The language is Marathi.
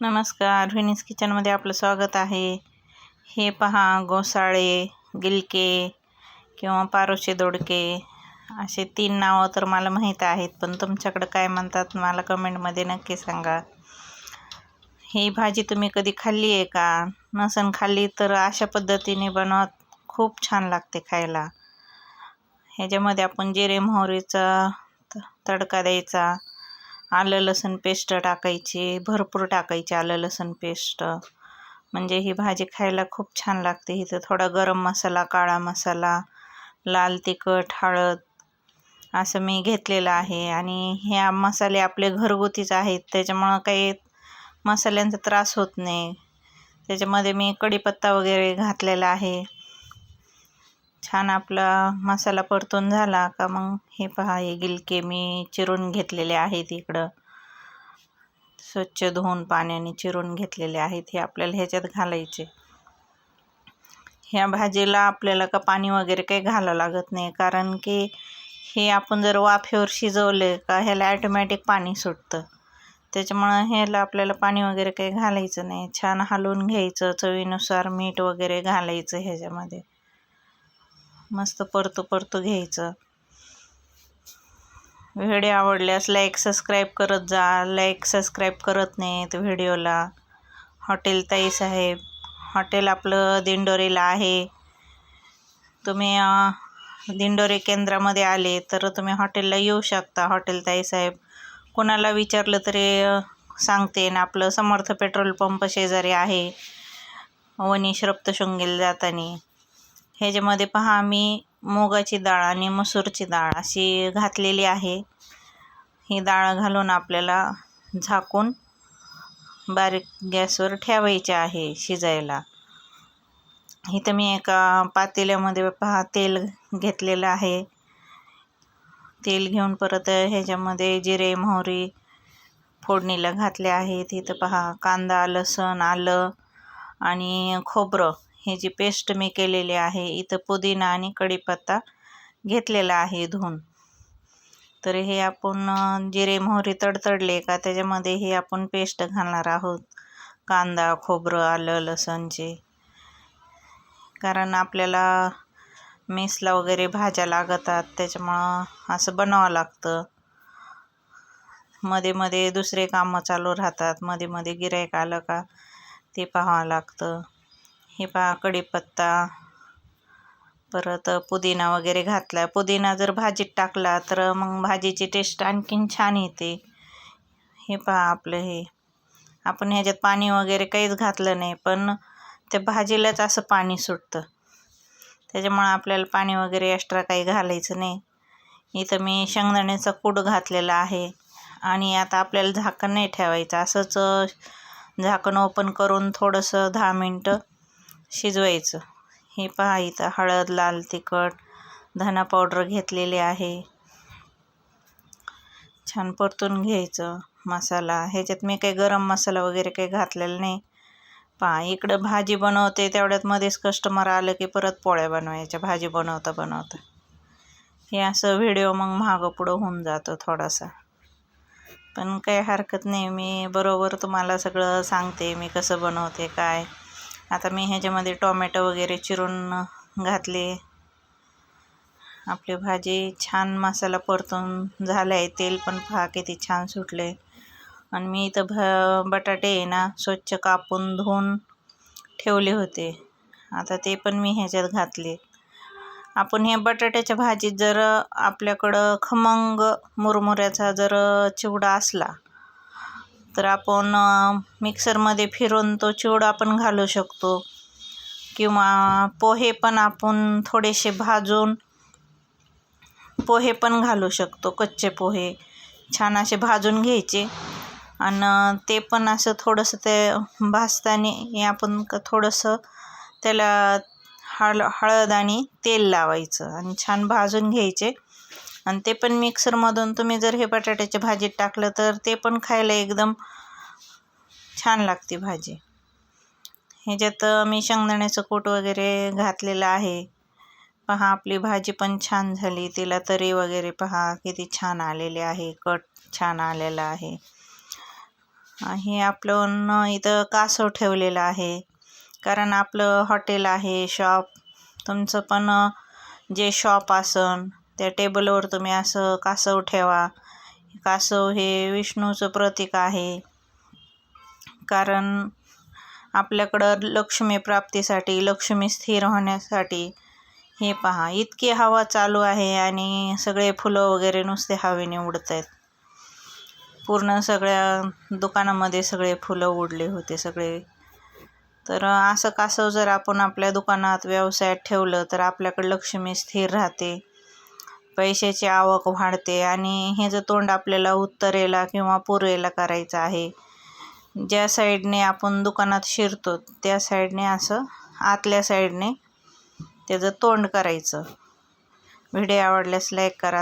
नमस्कार व्हिनीस किचनमध्ये आपलं स्वागत आहे. हे पहा गोसाळे गिलके किंवा पारोशे दोडके असे तीन नावं तर मला माहीत आहेत पण तुमच्याकडं काय म्हणतात मला कमेंटमध्ये नक्की सांगा. ही भाजी तुम्ही कधी खाल्ली आहे का? नसन खाल्ली तर अशा पद्धतीने बनवत खूप छान लागते खायला. ह्याच्यामध्ये आपण जिरे मोहरीचा तडका द्यायचा. आलं लसूण पेस्ट टाकायची भरपूर टाकायची आलं लसूण पेस्ट. म्हणजे ही भाजी खायला खूप छान लागते. इथं थोडा गरम मसाला काळा मसाला लाल तिखट हळद असं मी घेतलेलं आहे. आणि ह्या मसाले आपले घरगुतीच आहेत. त्याच्यामुळं काही मसाल्यांचा त्रास होत नाही. त्याच्यामध्ये मी कढीपत्ता वगैरे घातलेला आहे. छान आपला मसाला परतून झाला का मग हे पहा हे गिलके मी चिरून घेतलेले आहेत इकडं. स्वच्छ धुवून पाण्याने चिरून घेतलेले आहेत हे आपल्याला ह्याच्यात घालायचे. ह्या भाजीला आपल्याला का पाणी वगैरे काही घालावं लागत नाही कारण की हे आपण जर वाफेवर शिजवले का ह्याला ॲटोमॅटिक पाणी सुटतं. त्याच्यामुळं ह्याला आपल्याला पाणी वगैरे काही घालायचं नाही. छान हलवून घ्यायचं चवीनुसार मीठ वगैरे घालायचं ह्याच्यामध्ये. मस्त परतू परतू घ्यायचं. व्हिडिओ आवडल्यास लाईक सबस्क्राईब करत जा. लाईक सबस्क्राईब करत नाहीत व्हिडिओला. हॉटेल ताई साहेब हॉटेल आपलं दिंडोरीला आहे. तुम्ही दिंडोरी केंद्रामध्ये आले तर तुम्ही हॉटेलला येऊ शकता हॉटेल ताई साहेब. कोणाला विचारलं तरी सांगते ना. आपलं समर्थ पेट्रोल पंप शेजारी आहे. वनी रक्तशृंगीला जाताना. ह्याच्यामध्ये पहा मी मुगाची डाळ आणि मसूरची डाळ अशी घातलेली आहे. ही डाळ घालून आपल्याला झाकून बारीक गॅसवर ठेवायची आहे शिजायला. इथं मी एका पातेल्यामध्ये पहा तेल घेतलेलं आहे. तेल घेऊन परत ह्याच्यामध्ये जिरे मोहरी फोडणीला घातले आहेत. इथं पहा कांदा लसण आलं आणि खोबरं हे जी पेस्ट मी केलेली आहे इथं पुदिना आणि कढीपत्ता घेतलेला आहे धुवून. तर हे आपण जिरे मोहरी तडतडले का त्याच्यामध्ये हे आपण पेस्ट घालणार आहोत. कांदा खोबरं आलं लसणचे. कारण आपल्याला मेसला वगैरे भाज्या लागतात त्याच्यामुळं असं बनवावं लागतं. मध्ये मध्ये दुसरे कामं चालू राहतात मध्ये मध्ये गिरायक आलं का ते पाहावं लागतं. हे पहा कढीपत्ता. परत पुदिना वगैरे घातला. पुदिना जर भाजीत टाकला तर मग भाजीची टेस्ट आणखीन छान येते. हे पहा आपलं हे. आपण ह्याच्यात पाणी वगैरे काहीच घातलं नाही पण त्या भाजीलाच असं पाणी सुटतं. त्याच्यामुळं आपल्याला पाणी वगैरे एक्स्ट्रा काही घालायचं नाही. इथं मी शेंगदाण्याचा कूड घातलेला आहे आणि आता आपल्याला झाकण नाही ठेवायचं. असंच झाकण ओपन करून थोडंसं दहा मिनटं शिजवायचं. हे पहा इथं हळद लाल तिखट धना पावडर घेतलेली आहे. छान परतून घ्यायचं मसाला. ह्याच्यात मी काही गरम मसाला वगैरे काही घातलेला नाही. पहा इकडं भाजी बनवते तेवढ्यात मध्येच कस्टमर आलं की परत पोळ्या बनवायच्या भाजी बनवता बनवता. हे असं व्हिडिओ मग मागं पुढं होऊन जातं थोडासा. पण काही हरकत नाही मी बरोबर तुम्हाला सगळं सांगते मी कसं बनवते काय आता मी ह्याच्यामध्ये टोमॅटो वगैरे चिरून घातले. आपली भाजी छान मसाला परतून झाला आहे तेल पण पहा किती छान सुटले. आणि मी इथं भ बटाटे आहे ना स्वच्छ कापून धुवून ठेवले होते. आता ते पण मी ह्याच्यात घातले. आपण हे बटाट्याच्या भाजीत जर आपल्याकडं खमंग मुरमुऱ्याचा जर चिवडा असला तर आपण मिक्सरमध्ये फिरून तो चिवडा पण घालू शकतो. किंवा पोहे पण आपण थोडेसे भाजून पोहे पण घालू शकतो कच्चे पोहे. छान असे भाजून घ्यायचे. आणि ते पण असं थोडंसं ते भाजताना हे आपण थोडंसं त्याला हळ हळद आणि तेल लावायचं. आणि छान भाजून घ्यायचे. आणि ते पण मिक्सरमधून तुम्ही जर हे बटाट्याच्या भाजीत टाकलं तर ते पण खायला एकदम छान लागते भाजी. ह्याच्यात मी शेंगदाण्याचं कूट वगैरे घातलेलं आहे. पहा आपली भाजी पण छान झाली. तिला तरी वगैरे पहा किती छान आलेले आहे. कट छान आलेला आहे. हे आपलं इथं कासव ठेवलेलं आहे. कारण आपलं हॉटेल आहे शॉप. तुमचं पण जे शॉप असन त्या टेबलवर तुम्ही असं कासव ठेवा. कासव हे विष्णूचं प्रतीक आहे. कारण आपल्याकडं लक्ष्मी प्राप्तीसाठी लक्ष्मी स्थिर होण्यासाठी हे पहा इतकी हवा चालू आहे आणि सगळे फुलं वगैरे नुसते हवेने उडत आहेत पूर्ण सगळ्या दुकानामध्ये सगळे फुलं उडले होते सगळे. तर असं कासव जर आपण आपल्या दुकानात व्यवसायात ठेवलं तर आपल्याकडं लक्ष्मी स्थिर राहते. पैशाची आवक वाढते आणि हे जर तोंड आपल्याला उत्तरेला किंवा पूर्वेला करायचं आहे ज्या साईडने आपण दुकानात शिरतो त्या साईडने असं आतल्या साईडने त्याचं तोंड करायचं. व्हिडिओ आवडल्यास लाईक करा.